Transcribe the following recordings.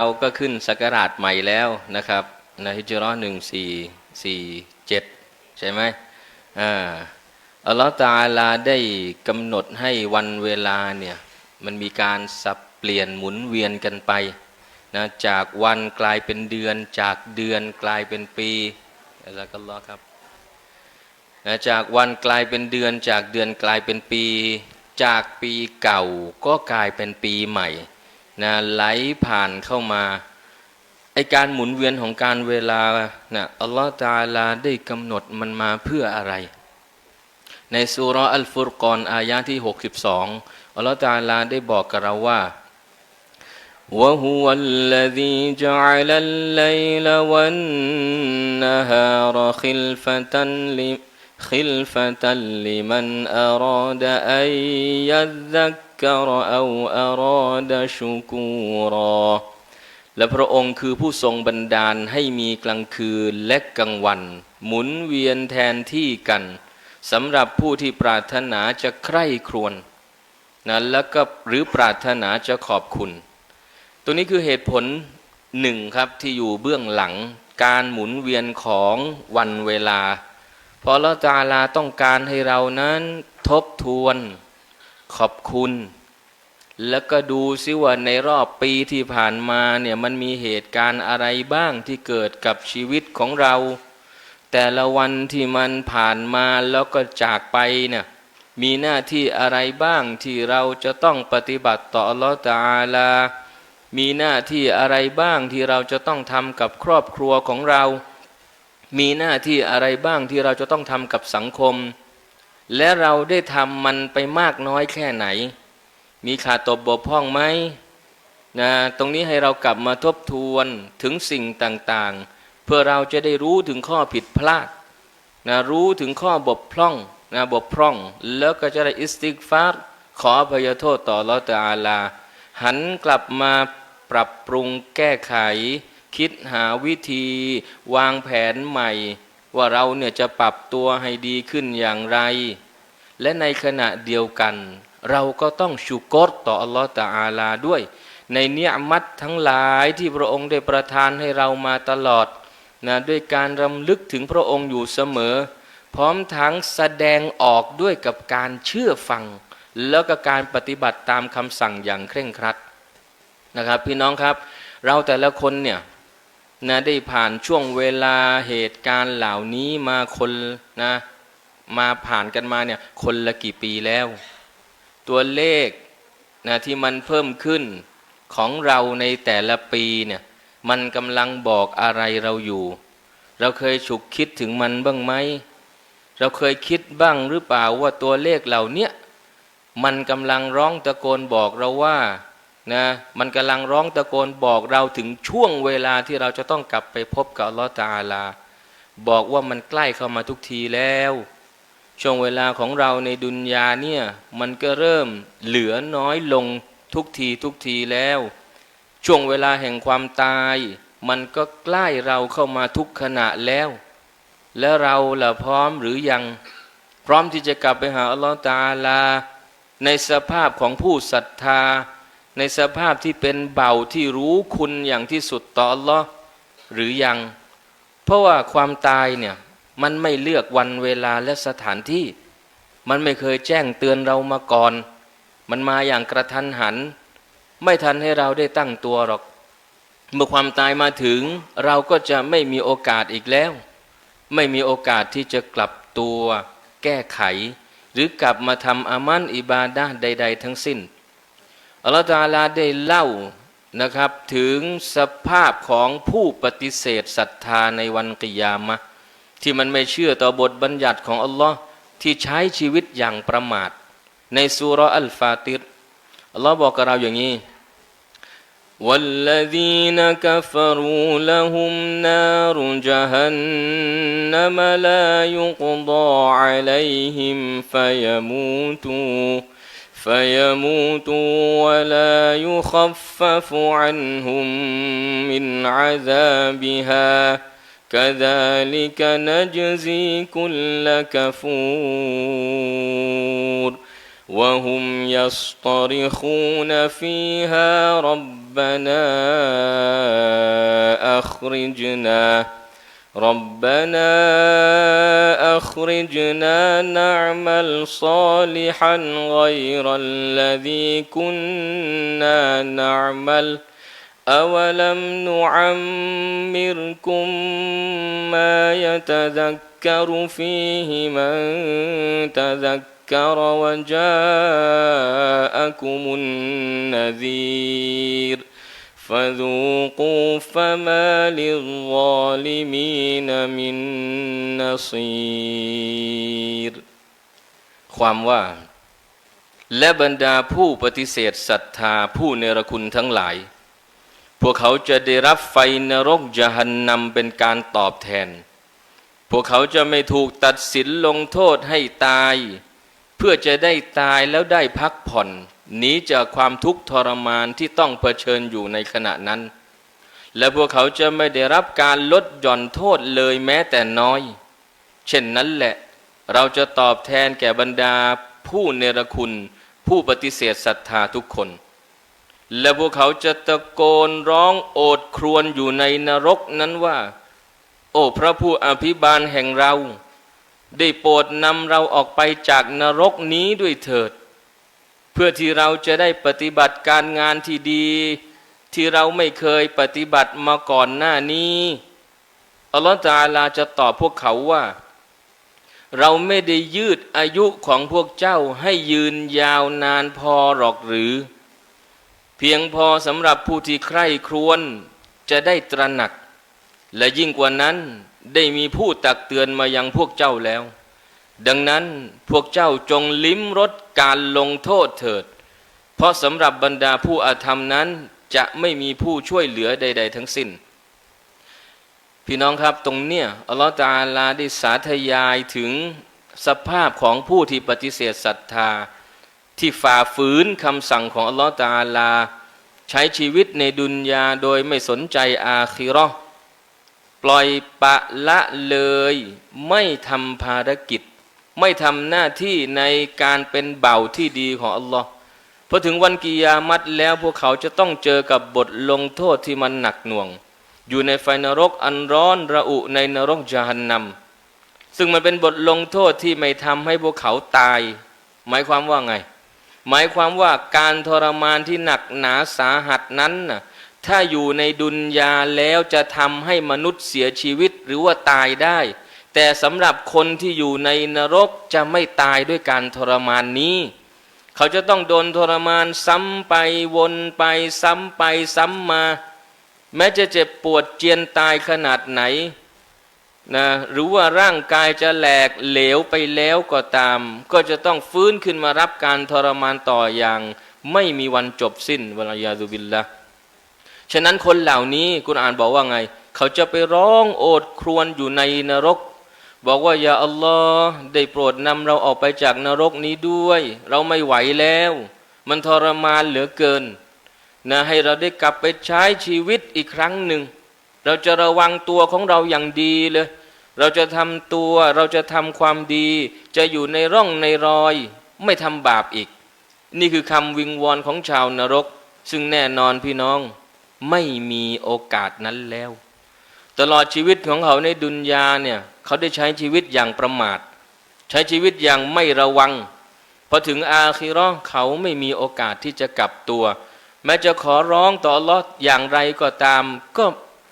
เราก็ขึ้นสักราชใหม่แล้วนะครับในฮิจเราะห์หนึ่งสี่สี่เจ็ดใช่ไหมอ่าอัลลอฮฺตาลาได้กำหนดให้วันเวลาเนี่ยมันมีการสับเปลี่ยนหมุนเวียนกันไปนะจากวันกลายเป็นเดือน จากเดือนกลายเป็นปีอะไรกันล้อฮ์ครับนะจากวันกลายเป็นเดือน จากเดือนกลายเป็นปี จากปีเก่าก็กลายเป็นปีใหม่ นะไหลผ่านเข้ามาไอการหมุนเวียนของการเวลานะอัลลอฮฺตาลาได้กำหนดมันมาเพื่ออะไร ในสุราะห์อัลฟุรกอนอายะที่ 62อัลลอฮฺตาลาได้บอกกับเราว่า وهو الذي جعل الليل والنهار خلفة ل- خلفة لمن أراد أن يذكر أو أراد شكورا และพระองค์คือผู้ทรงบันดาลให้มีกลางคืนและกลางวัน หมุนเวียนแทนที่กันสำหรับผู้ที่ปรารถนาจะใคร่ครวญนะแล้วก็หรือปรารถนาจะขอบคุณ ตัวนี้คือเหตุผลหนึ่งครับที่อยู่เบื้องหลังการหมุนเวียนของวันเวลา เพราะละตาลาต้องการให้เรานั้นทบทวน ขอบคุณ แล้วก็ดูซิว่าในรอบปีที่ผ่านมาเนี่ยมันมีเหตุการณ์อะไรบ้างที่เกิดกับชีวิตของเรา แต่ละวันที่มันผ่านมาแล้วก็จากไปเนี่ยมีหน้าที่อะไรบ้างที่เราจะต้องปฏิบัติต่ออัลลอฮฺตาลา มีหน้าที่อะไรบ้างที่เราจะต้องทำกับครอบครัวของเรา มีหน้าที่อะไรบ้างที่เราจะต้องทำกับสังคม และเราได้ทำมันไปมากน้อยแค่ไหน มีขาดตกบกพร่องไหมนะตรงนี้ให้เรากลับมาทบทวนถึงสิ่งต่างๆ เพื่อเราจะได้รู้ถึงข้อผิดพลาดนะรู้ถึงข้อบกพร่องนะบกพร่อง แล้วก็จะได้อิสติกฟาร์ขออภัยโทษต่อลอตอาลา หันกลับมาปรับปรุงแก้ไข คิดหาวิธี วางแผนใหม่ ว่าเราเนี่ยจะปรับตัวให้ดีขึ้นอย่างไร และในขณะเดียวกัน เราก็ต้องชุกรต่ออัลลอฮฺตาอาลาด้วย ในเนียมัตทั้งหลายที่พระองค์ได้ประทานให้เรามาตลอดนะด้วยการรำลึกถึงพระองค์อยู่เสมอ พร้อมทั้งแสดงออกด้วยกับการเชื่อฟัง แล้วก็การปฏิบัติตามคำสั่งอย่างเคร่งครัดนะครับ พี่น้องครับเราแต่ละคนเนี่ยนะได้ผ่านช่วงเวลาเหตุการณ์เหล่านี้มาคนนะ มาผ่านกันมาเนี่ยคนละกี่ปีแล้ว ตัวเลขนะที่มันเพิ่มขึ้นของเราในแต่ละปีเนี่ยมันกำลังบอกอะไรเราอยู่ เราเคยฉุกคิดถึงมันบ้างไหมเราเคยคิดบ้างหรือเปล่าว่าตัวเลขเหล่านี้มันกำลังร้องตะโกนบอกเราว่านะมันกำลังร้องตะโกนบอกเราถึงช่วงเวลาที่เราจะต้องกลับไปพบกับลอตาลา บอกว่ามันใกล้เข้ามาทุกทีแล้ว ช่วงเวลาของเราในดุนยาเนี่ยมันก็เริ่มเหลือน้อยลงทุกทีทุกทีแล้ว ช่วงเวลาแห่งความตาย มันก็ใกล้เราเข้ามาทุกขณะแล้ว และเราล่ะพร้อมหรือยัง พร้อมที่จะกลับไปหาอัลลอฮฺตาอาลา ในสภาพของผู้ศรัทธา ในสภาพที่เป็นเบาที่รู้คุณอย่างที่สุดต่ออัลลอฮ์หรือยัง เพราะว่าความตายเนี่ย มันไม่เลือกวันเวลาและสถานที่ มันไม่เคยแจ้งเตือนเรามาก่อน มันมาอย่างกระทันหัน ไม่ทันให้เราได้ตั้งตัวหรอก เมื่อความตายมาถึง เราก็จะไม่มีโอกาสอีกแล้ว ไม่มีโอกาสที่จะกลับตัว แก้ไข หรือกลับมาทำอามันอิบาดาใด ๆ ทั้งสิ้นอัลลอฮฺตาลาได้เล่านะครับถึงสภาพของผู้ปฏิเสธศรัทธาในวันกิยามะ ที่มันไม่เชื่อต่อบทบัญญัติของอัลลอฮ์ที่ใช้ชีวิตอย่างประมาท ในสุราะห์อัลฟาติรอัลลอฮ์บอกกับเราอย่างนี้ والذين كفروا لهم نار جهنم لا يقضى عليهم فيموتوا فيموتوا ولا يخفف عنهم من عذابها كذلك نجزي كل كفور وهم يصطرخون فيها ربنا أخرجنا ربنا أخرجنا نعمل صالحا غير الذي كنا نعمل. أولم نعمركم ما يتذكر فيه من تذكر وجاءكم النذير فذوقوا فما للظالمين من نصير ความว่า และบรรดาผู้ปฏิเสธศรัทธาผู้เนรคุณทั้งหลาย พวกเขาจะได้รับไฟนรกจหันนำเป็นการตอบแทน พวกเขาจะไม่ถูกตัดสินลงโทษให้ตาย เพื่อจะได้ตายแล้วได้พักผ่อนหนีจากความทุกข์ทรมานที่ต้องเผชิญอยู่ในขณะนั้น และพวกเขาจะไม่ได้รับการลดหย่อนโทษเลยแม้แต่น้อย เช่นนั้นแหละ เราจะตอบแทนแก่บรรดาผู้เนรคุณ ผู้ปฏิเสธศรัทธาทุกคน และพวกเขาจะตะโกนร้องโอดครวญอยู่ในนรกนั้นว่า โอ้พระผู้อภิบาลแห่งเรา ได้โปรดนำเราออกไปจากนรกนี้ด้วยเถิด เพื่อที่เราจะได้ปฏิบัติการงานที่ดี ที่เราไม่เคยปฏิบัติมาก่อนหน้านี้อัลลอฮฺตาลาจะตอบพวกเขาว่า เราไม่ได้ยืดอายุของพวกเจ้าให้ยืนยาวนานพอหรอกหรือ เพียงพอสำหรับผู้ที่ใคร่ครวญจะได้ตระหนัก และยิ่งกว่านั้นได้มีผู้ตักเตือนมายังพวกเจ้าแล้ว ดังนั้นพวกเจ้าจงลิ้มรสการลงโทษเถิด เพราะสำหรับบรรดาผู้อาธรรมนั้นจะไม่มีผู้ช่วยเหลือใด ๆ ทั้งสิ้น พี่น้องครับตรงเนี้ยอัลลอฮฺตาอาลาได้สาธยายถึงสภาพของผู้ที่ปฏิเสธศรัทธา ที่ฝ่าฝืนคำสั่งของอัลลอฮฺตาลา ใช้ชีวิตในดุนยาโดยไม่สนใจอาคิราะห์ปล่อยปะละเลย ไม่ทำภารกิจ ไม่ทำหน้าที่ในการเป็นเบาที่ดีของอัลลอฮ์พอถึงวันกิยามัตแล้วพวกเขาจะต้องเจอกับบทลงโทษที่มันหนักหน่วง อยู่ในไฟนรกอันร้อนระอุในนรกจาหันนำซึ่งมันเป็นบทลงโทษที่ไม่ทำให้พวกเขาตาย หมายความว่าไง หมายความว่าการทรมานที่หนักหนาสาหัสนั้นน่ะถ้าอยู่ในดุนยาแล้วจะทำให้มนุษย์เสียชีวิตหรือว่าตายได้ แต่สำหรับคนที่อยู่ในนรกจะไม่ตายด้วยการทรมานนี้ เขาจะต้องโดนทรมานซ้ำไปวนไปซ้ำไปซ้ำมา แม้จะเจ็บปวดเจียนตายขนาดไหน นะหรือว่าร่างกายจะแหลกเหลวไปแล้วก็ตาม ก็จะต้องฟื้นขึ้นมารับการทรมานต่ออย่าง ไม่มีวันจบสิ้นวลายาดุบิลละฉะนั้นคนเหล่านี้กุณอ่านบอกว่าไง เขาจะไปร้องโอดครวญอยู่ในนรก บอกว่าอย่าอัลลอฮ์ได้โปรดนำเราออกไปจากนรกนี้ด้วย เราไม่ไหวแล้ว มันทรมานเหลือเกินนะให้เราได้กลับไปใช้ชีวิตอีกครั้งหนึ่ง เราจะระวังตัวของเราอย่างดีเลย เราจะทำตัวเราจะทำความดี จะอยู่ในร่องในรอย ไม่ทำบาปอีก นี่คือคำวิงวอนของชาวนรก ซึ่งแน่นอนพี่น้องไม่มีโอกาสนั้นแล้ว ตลอดชีวิตของเขาในดุนยาเนี่ยเขาได้ใช้ชีวิตอย่างประมาท ใช้ชีวิตอย่างไม่ระวังพอถึงอาคิราะห์เขาไม่มีโอกาสที่จะกลับตัว แม้จะขอร้องต่อลอฮ์อย่างไรก็ตาม ก็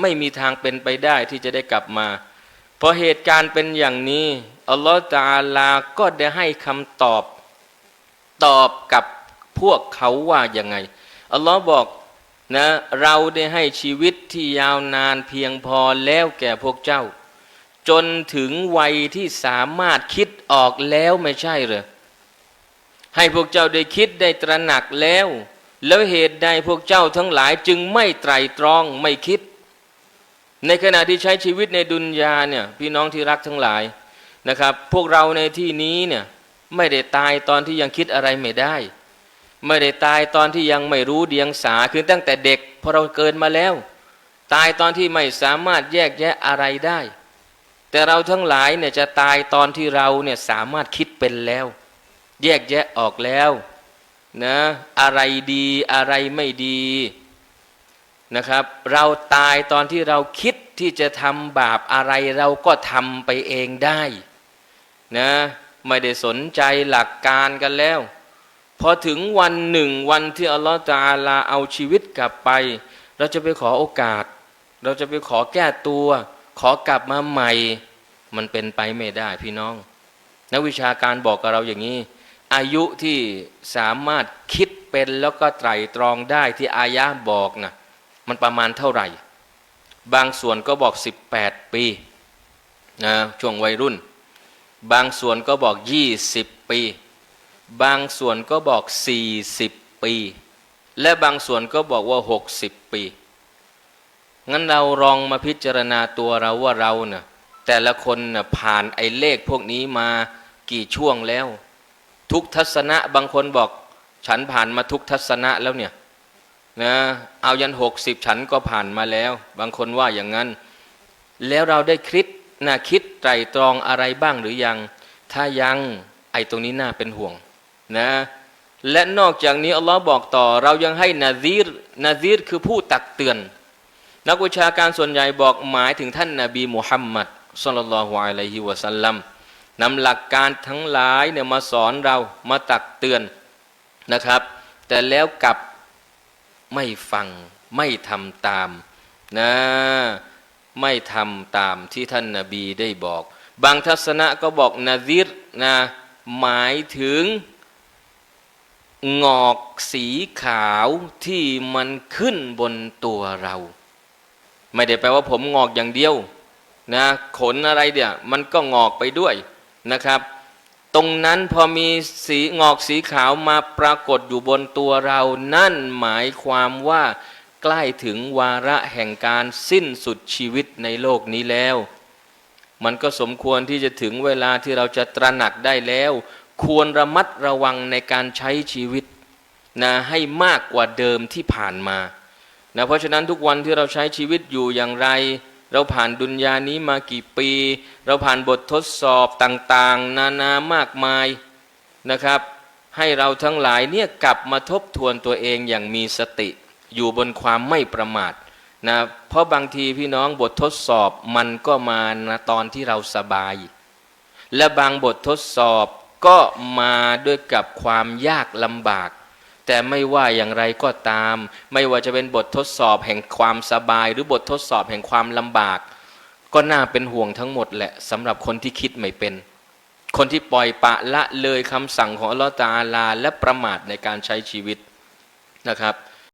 ไม่มีทางเป็นไปได้ที่จะได้กลับมาเพราะเหตุการณ์เป็นอย่างนี้อัลลอฮ์ตาอาลาก็ได้ให้คำตอบตอบกับพวกเขาว่าอย่างไงอัลลอฮ์บอกนะเราได้ให้ชีวิตที่ยาวนานเพียงพอแล้วแก่พวกเจ้า จนถึงวัยที่สามารถคิดออกแล้วไม่ใช่เหรอให้พวกเจ้าได้คิดได้ตระหนักแล้ว แล้วเหตุใดพวกเจ้าทั้งหลายจึงไม่ไตรตรองไม่คิด ในขณะที่ใช้ชีวิตในดุนยาเนี่ยพี่น้องที่รักทั้งหลายนะครับ พวกเราในที่นี้เนี่ยไม่ได้ตายตอนที่ยังคิดอะไรไม่ได้ ไม่ได้ตายตอนที่ยังไม่รู้เดียงสาคือตั้งแต่เด็กพอเราเกินมาแล้ว ตายตอนที่ไม่สามารถแยกแยะอะไรได้ แต่เราทั้งหลายเนี่ยจะตายตอนที่เราเนี่ยสามารถคิดเป็นแล้ว แยกแยะออกแล้วนะอะไรดีอะไรไม่ดี นะครับ เราตายตอนที่เราคิดที่จะทำบาปอะไรเราก็ทำไปเองได้นะไม่ได้สนใจหลักการกันแล้ว พอถึงวันหนึ่งวันที่อัลลอฮฺตะอาลาเอาชีวิตกลับไป เราจะไปขอโอกาส เราจะไปขอแก้ตัว ขอกลับมาใหม่ มันเป็นไปไม่ได้พี่น้อง นักวิชาการบอกกับเราอย่างนี้ อายุที่สามารถคิดเป็นแล้วก็ไตรตรองได้ที่อายะห์บอกนะ มันประมาณเท่าไหร่ บางส่วนก็บอก 18 ปีนะช่วงวัยรุ่น บางส่วนก็บอก 20 ปี บางส่วนก็บอก 40 ปี และบางส่วนก็บอกว่า 60 ปี งั้นเราลองมาพิจารณาตัวเราว่าเราเนะ่ะแต่ละคนน่ะผ่านไอ้เลขพวกนี้มากี่ช่วงแล้ว ทุกทัศนะบางคนบอก ฉันผ่านมาทุกทัศนะแล้วเนี่ย นะเอายันหกสิบฉันก็ผ่านมาแล้ว บางคนว่าอย่างนั้น แล้วเราได้คิดนะคิดไตรตรองอะไรบ้างหรือยัง ถ้ายังไอ้ตรงนี้น่าเป็นห่วงนะและนอกจากนี้อัลลอฮ์บอกต่อ เรายังให้นาซีรนาซีรคือผู้ตักเตือน นักวิชาการส่วนใหญ่บอกหมายถึงท่านนาบีมุฮัมมัดสุลลัลฮุอะลัยฮิวะสัลลัมนำหลักการทั้งหลายเนี่ยมาสอนเรามาตักเตือนนะครับ แต่แล้วกลับ ไม่ฟังไม่ทำตามนะไม่ทำตามที่ท่านนาบีได้บอก บางทัศนะก็บอกนาซิรนะหมายถึงงอกสีขาวที่มันขึ้นบนตัวเรา ไม่ได้แปลว่าผมงอกอย่างเดียวนะขนอะไรเดี๋ยมันก็งอกไปด้วยนะครับ ตรงนั้นพอมีสีงอกสีขาวมาปรากฏอยู่บนตัวเรา นั่นหมายความว่าใกล้ถึงวาระแห่งการสิ้นสุดชีวิตในโลกนี้แล้ว มันก็สมควรที่จะถึงเวลาที่เราจะตระหนักได้แล้ว ควรระมัดระวังในการใช้ชีวิตนะให้มากกว่าเดิมที่ผ่านมานะเพราะฉะนั้นทุกวันที่เราใช้ชีวิตอยู่อย่างไร เราผ่านดุนยานี้มากี่ปี เราผ่านบททดสอบต่างๆ นานามากมายนะครับ ให้เราทั้งหลายเนี่ยกลับมาทบทวนตัวเองอย่างมีสติ อยู่บนความไม่ประมาทนะเพราะบางทีพี่น้องบททดสอบมันก็มานะตอนที่เราสบาย และบางบททดสอบก็มาด้วยกับความยากลำบาก แต่ไม่ว่าอย่างไรก็ตาม ไม่ว่าจะเป็นบททดสอบแห่งความสบาย หรือบททดสอบแห่งความลำบาก ก็น่าเป็นห่วงทั้งหมดแหละสำหรับคนที่คิดไม่เป็น คนที่ปล่อยปะละเลยคำสั่งของอัลลอฮฺตาลา และประมาทในการใช้ชีวิตนะครับ